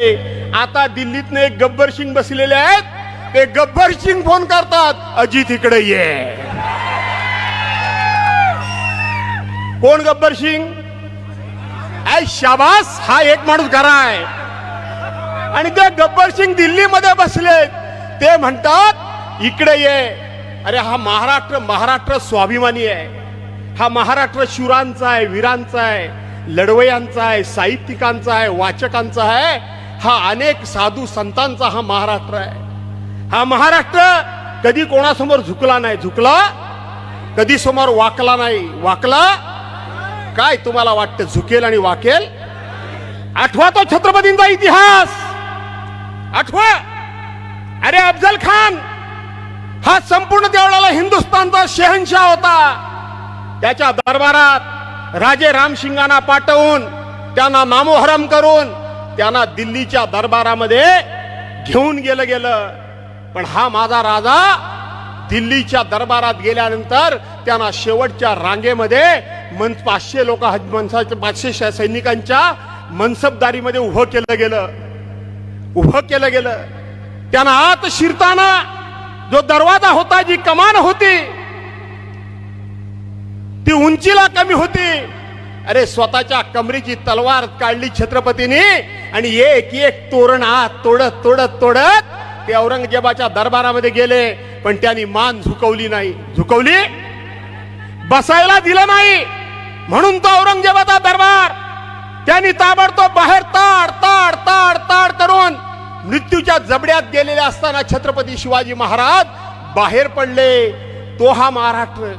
आता दिल्लीत एक गब्बर सिंग बसलेले आहेत. ते गब्बर सिंग फोन करतात अजित इकडे ये. कोण गब्बर सिंग? ऐ शाबास! हा एक माणूस खरा आहे. आणि ते गब्बर सिंग दिल्लीमध्ये बसले. ते म्हणतात इकडे ये. अरे हा महाराष्ट्र महाराष्ट्र स्वाभिमानी आहे. हा महाराष्ट्र शूरांचा आहे वीरांचा आहे लढवयांचा आहे साहित्यिकांचा आहे वाचकांचा आहे. हा अनेक साधू संतांचा हा महाराष्ट्र आहे. हा महाराष्ट्र कधी कोणासमोर झुकला नाही. झुकला? कधी समोर वाकला नाही. वाकला? काय तुम्हाला वाटतं झुकेल आणि वाकेल? आठवा तो छत्रपतींचा इतिहास. आठवा. अरे अफजल खान हा संपूर्ण त्यावेळेला हिंदुस्थानचा शहनशाह होता. त्याच्या दरबारात राजे रामसिंगांना पाठवून त्यांना नामोहरम करून त्यांना दिल्लीच्या दरबारामध्ये घेऊन गेलं गेलं. पण हा माझा राजा दिल्लीच्या दरबारात गेल्यानंतर त्यांना शेवटच्या रांगेमध्ये मन पाचशे लोक मनसाच्या पाचशे सैनिकांच्या मनसबदारीमध्ये उभं केलं गेलं. उभं केलं गेलं. त्यांना आत शिरताना जो दरवाजा होता जी कमान होती ती उंचीला कमी होती. अरे स्वतःच्या कमरेची तलवार काढली छत्रपतीने आणि एक एक तोरण आत तोडत तोडत तोडत ते औरंगजेबाच्या दरबारामध्ये गेले पण त्यांनी मान झुकवली नाही. झुकवली? बसायला दिलं नाही. म्हणून तो औरंगजेबाचा दरबार. त्यांनी ताबडतोब बाहेर ताड ताड ताड ताड करून मृत्यूच्या जबड्यात गेलेले असताना छत्रपती शिवाजी महाराज बाहेर पडले. तो हा महाराष्ट्र.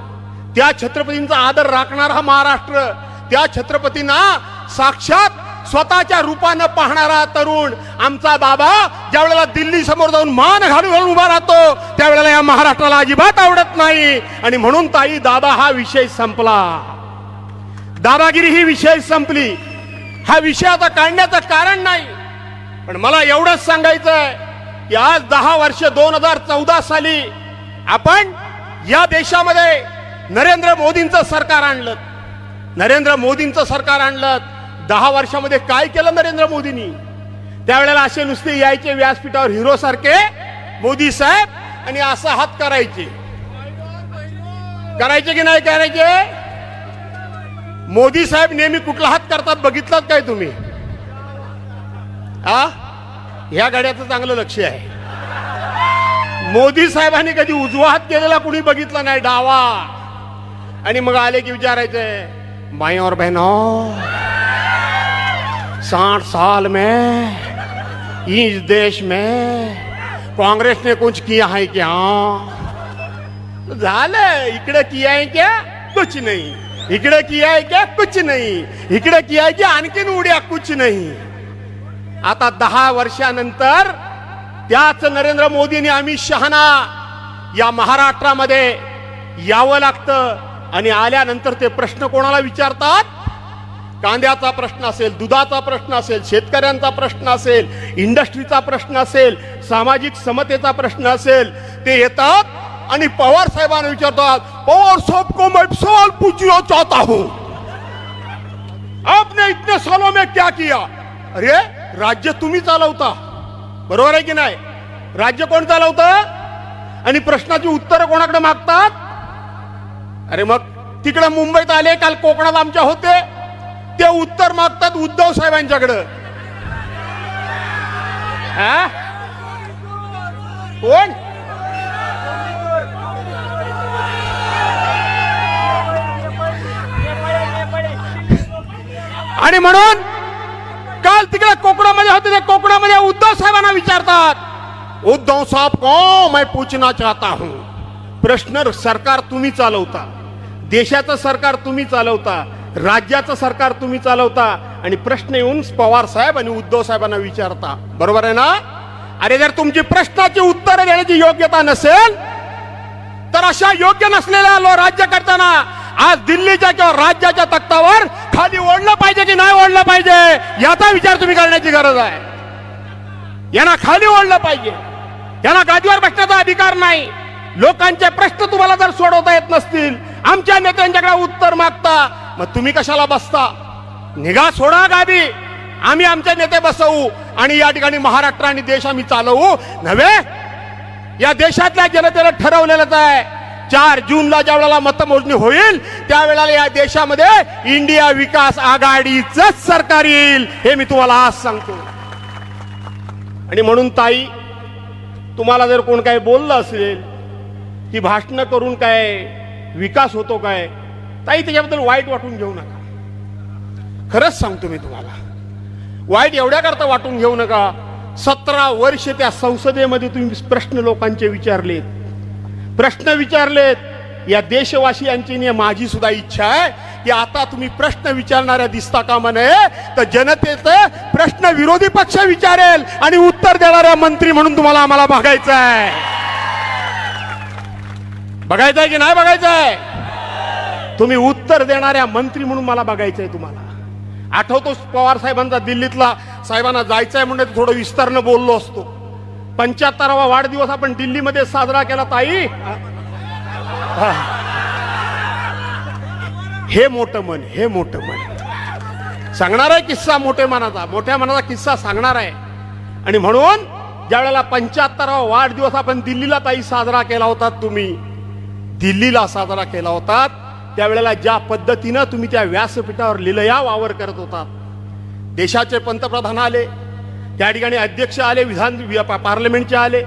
त्या छत्रपतींचा आदर राखणारा हा महाराष्ट्र. त्या छत्रपतींना साक्षात स्वतःच्या रूपानं पाहणारा तरुण आमचा बाबा ज्या वेळेला दिल्ली समोर जाऊन मान घालून घालून उभा राहतो त्यावेळेला या महाराष्ट्राला अजिबात आवडत नाही. आणि म्हणून ताई दादा हा विषय संपला. दादागिरी ही विषय संपली. हा विषय आता काढण्याचं कारण नाही. पण मला एवढंच सांगायचं आहे की आज दहा वर्ष दोन हजार चौदा साली आपण या देशामध्ये नरेंद्र मोदींचं सरकार आणलं. नरेंद्र मोदींचं सरकार आणलं. दहा वर्षामध्ये काय केलं नरेंद्र मोदींनी? त्यावेळेला असे नुसते यायचे व्यासपीठावर हिरो सारखे मोदी साहेब आणि असा हात करायचे. करायचे की नाही करायचे? मोदी साहेब नेहमी कुठला हात करतात बघितलात काय तुम्ही? आ? ह्या गाड्याचं चांगलं लक्ष आहे. मोदी साहेबांनी कधी उजवा हात केलेला कुणी बघितला नाही डावा. आणि मग आले की विचारायचे भाई और बहनों साठ साल में इस देश में कांग्रेस ने कुछ किया है क्या? झालं इकडे किया है क्या? कुछ नहीं। इकडे किया है क्या? कुछ नहीं। इकडे किया है क्या? आणखीन उड्या कुछ नाही। आता दहा वर्षानंतर त्याच नरेंद्र मोदींनी अमित शहाना या महाराष्ट्रामध्ये यावं लागतं आणि आल्यानंतर ते प्रश्न कोणाला विचारतात? कांद्याचा प्रश्न असेल दुधाचा प्रश्न असेल शेतकऱ्यांचा प्रश्न असेल इंडस्ट्रीचा प्रश्न असेल सामाजिक समतेचा प्रश्न असेल ते येतात आणि पवार साहेबांना विचारतात पवार साहब को मैं सवाल पूछना चाहता हूं. आपने इतने सालों में क्या किया? अरे राज्य तुम्ही चालवता. बरोबर आहे की नाही? राज्य कोण चालवतं? आणि प्रश्नाची उत्तरं कोणाकडे मागतात? अरे मग तिकडे मुंबईत आले काल कोकणात आमच्या होते. ते उत्तर मागतात उद्धव साहेबांच्याकडं कोण? आणि म्हणून काल तिकडे कोकणामध्ये होते ते कोकणामध्ये उद्धव साहेबांना विचारतात उद्धव साहेब को मैं पूछना चाहता हूं? प्रश्न सरकार तुम्ही चालवता देशाचं सरकार तुम्ही चालवता राज्याचं सरकार तुम्ही चालवता आणि प्रश्न येऊन पवार साहेब आणि उद्धव साहेबांना विचारता. बरोबर आहे ना? अरे जर तुमची प्रश्नाची उत्तरं देण्याची योग्यता नसेल तर अशा योग्य नसलेल्या राज्य करताना आज दिल्लीच्या किंवा राज्याच्या तख्तावर खाली ओढलं पाहिजे की नाही ओढलं पाहिजे? याचा विचार तुम्ही करण्याची गरज आहे. यांना खाली ओढलं पाहिजे. यांना गादीवर बसण्याचा अधिकार नाही. लोकांचे प्रश्न तुम्हाला जर सोडवता येत नसतील आमच्या नेत्यांच्याकडे उत्तर मागता मग तुम्ही कशाला बसता? निघा सोडा गादी. आम्ही आमचे नेते बसवू आणि या ठिकाणी महाराष्ट्र आणि देश आम्ही चालवू. नव्हे? या देशातल्या जनतेला ठरवलेलंच आहे. चार जूनला ज्या वेळेला मतमोजणी होईल त्यावेळेला या देशामध्ये इंडिया विकास आघाडीच सरकार येईल हे मी तुम्हाला आज सांगतो. आणि म्हणून ताई तुम्हाला जर कोण काय बोललं असेल की भाषणं करून काय विकास होतो काय ताई त्याच्याबद्दल वाईट वाटून घेऊ नका. खरंच सांगतो मी तुम्हाला. वाईट एवढ्या करता वाटून घेऊ नका. सतरा वर्ष त्या संसदेमध्ये तुम्ही प्रश्न लोकांचे विचारलेत. प्रश्न विचारलेत. या देशवासियांची माझी सुद्धा इच्छा आहे की आता तुम्ही प्रश्न विचारणाऱ्या दिसता कामा नये तर जनतेचं प्रश्न विरोधी पक्ष विचारेल आणि उत्तर देणाऱ्या मंत्री म्हणून तुम्हाला आम्हाला बघायचं आहे बघायचं आहे की नाही बघायचं आहे तुम्ही उत्तर देणाऱ्या मंत्री म्हणून मला बघायचंय तुम्हाला. आठवतोच पवार साहेबांचा दिल्लीतला? साहेबांना जायचंय म्हणून थोडं विस्तारनं बोललो असतो. पंच्याहत्तरावा वाढदिवस आपण दिल्लीमध्ये साजरा केला ताई. हे. मोठं मन हे मोठं मन. सांगणार आहे किस्सा मोठ्या मनाचा. मोठ्या मनाचा किस्सा सांगणार आहे. आणि म्हणून ज्या वेळेला पंच्याहत्तरावा वाढदिवस आपण दिल्लीला ताई साजरा केला होता तुम्ही दिल्लीला साजरा केला होता त्यावेळेला ज्या पद्धतीनं तुम्ही त्या व्यासपीठावर लिलया वावर करत होता देशाचे पंतप्रधान आले त्या ठिकाणी अध्यक्ष आले विधान पार्लमेंटचे आले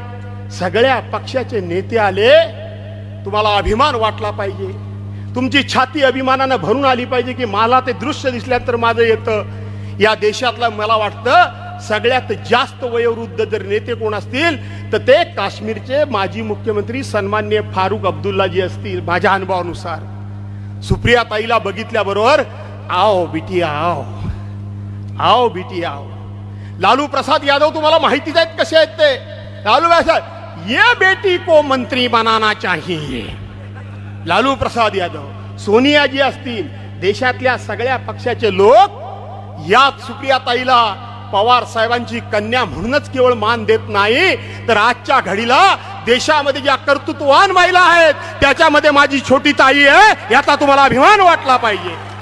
सगळ्या पक्षाचे नेते आले तुम्हाला अभिमान वाटला पाहिजे. तुमची छाती अभिमानानं भरून आली पाहिजे की मला ते दृश्य दिसल्यानंतर माझं येतं. या देशातलं मला वाटतं सगळ्यात जास्त वयोवृद्ध जर नेते कोण असतील तर ते काश्मीरचे माजी मुख्यमंत्री सन्मान्य फारुख अब्दुल्लाजी असतील माझ्या अनुभवानुसार. सुप्रिया ताईला बघितल्याबरोबर आओ बिटी आओ आओ बिटी आओ. लालू प्रसाद यादव तुम्हाला माहितीच आहेत कसे आहेत ते? लालू प्रसाद ये बेटी को मंत्री बनाना चाहिए. लालू प्रसाद यादव सोनिया जी असतील देशातल्या सगळ्या पक्षाचे लोक या सुप्रिया ताईला पवार साहेबांची कन्या म्हणूनच केवळ मान देत नाही तर आजच्या घडीला देशामध्ये ज्या कर्तृत्ववान महिला आहेत त्याच्यामध्ये माझी छोटी ताई आहे याचा तुम्हाला अभिमान वाटला पाहिजे.